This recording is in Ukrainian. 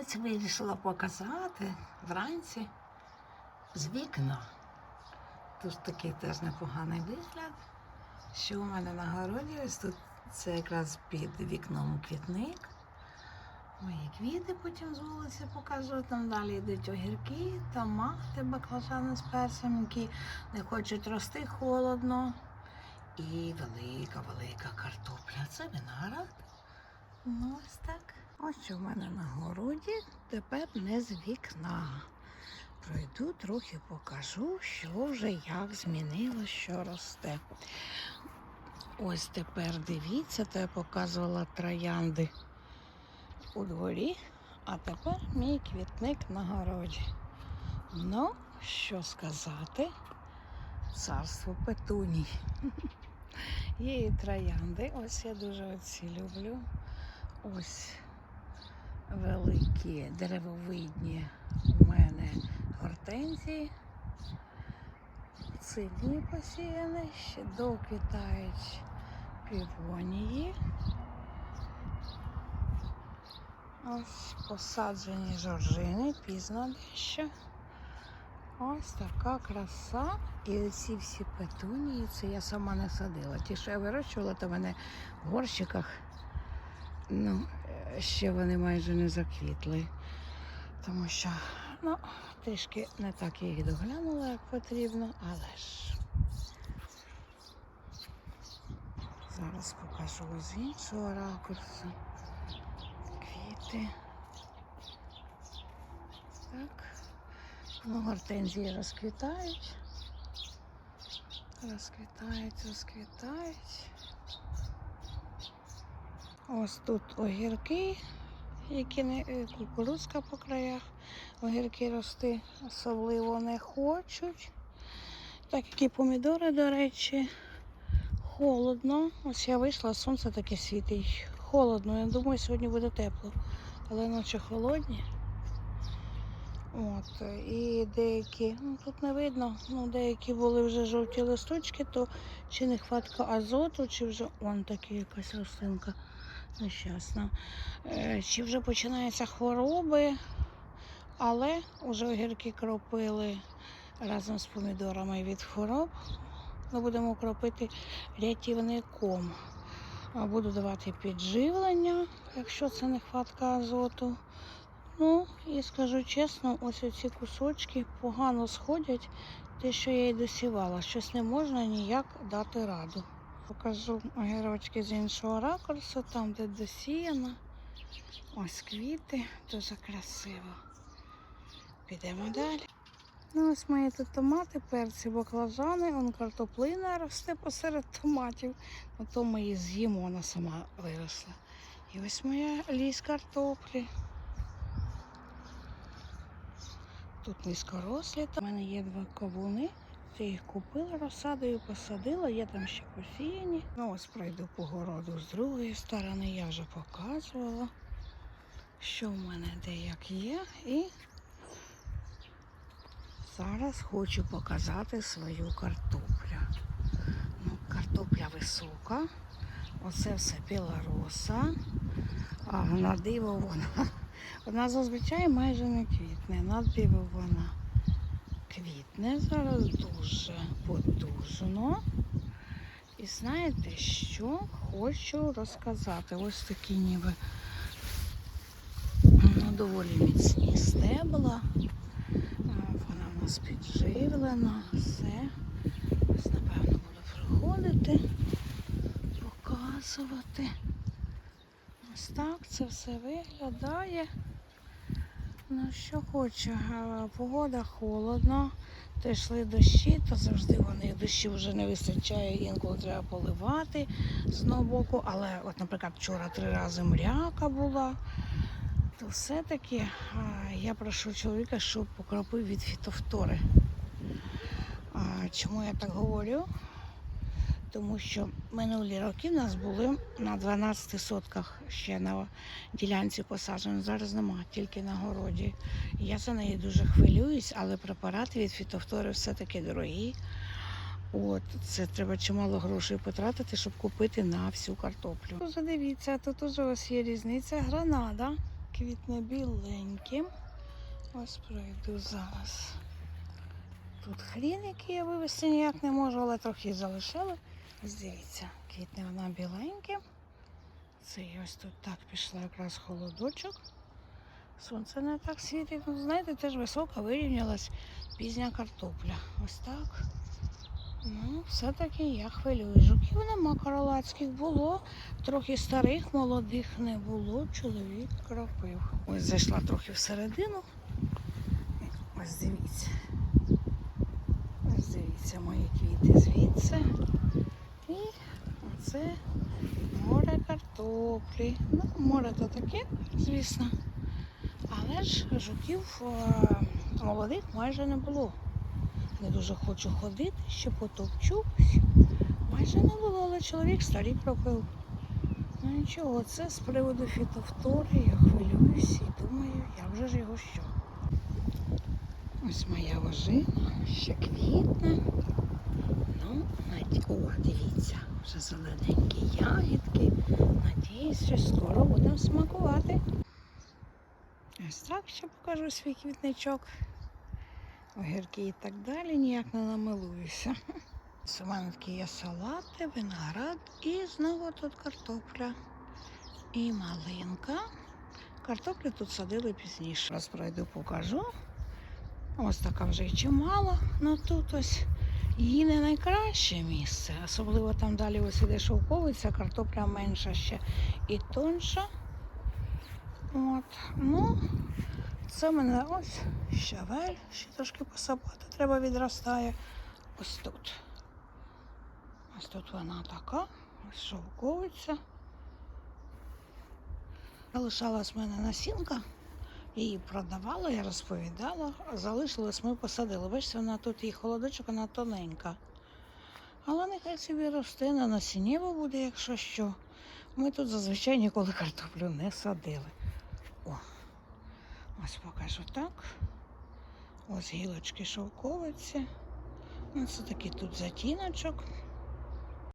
Ось вирішила показати вранці з вікна. Тут такий теж непоганий вигляд. Що у мене на городі, ось тут це якраз під вікном квітник. Мої квіти потім з вулиці покажу. Там далі йдуть огірки, томати, баклажани з перцем, які не хочуть рости холодно. І велика-велика картопля. Це виноград. Ну, ось так. Ось що в мене на городі. Тепер не з вікна. Пройду трохи покажу, що вже як змінило, що росте. Ось тепер дивіться, то я показувала троянди у дворі, а тепер мій квітник на городі. Ну, що сказати, царство петуній. Є і троянди. Ось я дуже оці люблю. Ось великі деревовидні у мене гортензії. Цидні посіяні, ще доквітають півонії. Ось посаджені жоржини, пізно дещо. Ось така краса. І оці всі петунії, це я сама не садила. Ті, що я вирощувала, то в мене в горщиках. Ну, ще вони майже не заквітли. Тому що, ну, трішки не так я їх доглянула, як потрібно, але ж. Зараз покажу з іншого ракурсу. Квіти. Так. Ну, гортензії розквітають. Розквітають, розквітають. Ось тут огірки, які не е, кукурудзка по краях. Огірки рости особливо не хочуть. Так як і помідори, до речі, холодно. Ось я вийшла, сонце таке світить. Холодно. Я думаю, сьогодні буде тепло. Але ночі холодні. От, і деякі, ну тут не видно, ну деякі були вже жовті листочки, то чи нехватка азоту, чи вже он така якась рослинка нещасна. Е, чи вже починаються хвороби, але вже огірки кропили разом з помідорами від хвороб. Ми будемо кропити рятівником. Буду давати підживлення, якщо це нехватка азоту. Ну, і скажу чесно, ось ці кусочки погано сходять, те, що я і досівала. Щось не можна ніяк дати раду. Покажу огірочки з іншого ракурсу, там, де досіяно. Ось квіти, дуже красиво. Підемо далі. Ну, ось мої тут томати, перці, баклажани, он картоплина росте посеред томатів. Ну, то ми її з'їмо, вона сама виросла. І ось моя ліс картоплі. Тут низькорослі. У мене є два кавуни. Я їх купила розсадою, посадила, є там ще посіяні. Ну ось пройду по городу з другої сторони, я вже показувала, що в мене де як є. І зараз хочу показати свою картоплю. Ну, картопля висока. Оце все білороса. А на диво вона. Вона зазвичай майже не квітне. На диво вона квітне зараз дуже потужно. І знаєте, що хочу розказати? Ось такі ніби ну, доволі міцні стебла. Вона в нас підживлена, все. Ось, напевно, буду приходити, показувати. Ось так це все виглядає. Ну, що хочу, погода холодна, то йшли дощі, то завжди вони дощі вже не вистачає, інколи треба поливати з одного боку. Але, от, наприклад, вчора три рази мряка була, то все-таки я прошу чоловіка, щоб покропив від фітофтори. Чому я так говорю? Тому що минулі роки в нас були на 12 сотках ще на ділянці посаджено. Зараз нема, тільки на городі. Я за неї дуже хвилююсь, але препарати від фітофтори все-таки дорогі. От, це треба чимало грошей потратити, щоб купити на всю картоплю. Дуже дивіться, тут уже ось є різниця гранада. квітне біленьким. Ось пройду зараз. Тут хрін, який я вивезти ніяк не можу, але трохи залишили. Ось дивіться, квітне вона біленьким. Це і ось тут так пішла якраз холодочок. Сонце не так світить. Ну, знаєте, теж висока вирівнялась пізня картопля. Ось так. Ну, все-таки я хвилюю. Жуків нема королацьких було. Трохи старих, молодих не було. Чоловік кропив. Ось зайшла трохи всередину. Ось дивіться. Ось дивіться мої квіти звідси. І оце море картоплі. Ну, море то таке, звісно. Але ж жуків е, молодих майже не було. Не дуже хочу ходити, ще потопчусь. Майже не було, але чоловік старий кропив. Ну нічого, це з приводу фітофтори. Я хвилююсь і думаю, як же ж його що. Ось моя ожина, ще квітне. Ну. О, дивіться, вже зелененькі ягідки. Надіюсь, що скоро будемо смакувати. Ось так ще покажу свій квітничок. Огірки і так далі, ніяк не намилуюся. У мене такі є салати, виноград і знову тут картопля і малинка. Картоплю тут садили пізніше. Раз пройду, покажу. Ось така вже й чимало. Ну тут ось її не найкраще місце. Особливо там далі ось іде шовковиця, картопля менша ще і тонша. От. Ну, це в мене ось щавель, ще трошки посапати треба відростає. Ось тут. Ось тут вона така, ось шовковиця. Залишалась в мене насінка, її продавала, я розповідала, залишилось, ми посадили. Бачите, вона тут її холодочок, вона тоненька. Але нехай собі росте, на насіннєво буде, якщо що. Ми тут зазвичай ніколи картоплю не садили. О, ось покажу так. Ось гілочки шовковиці. Це такий тут затіночок.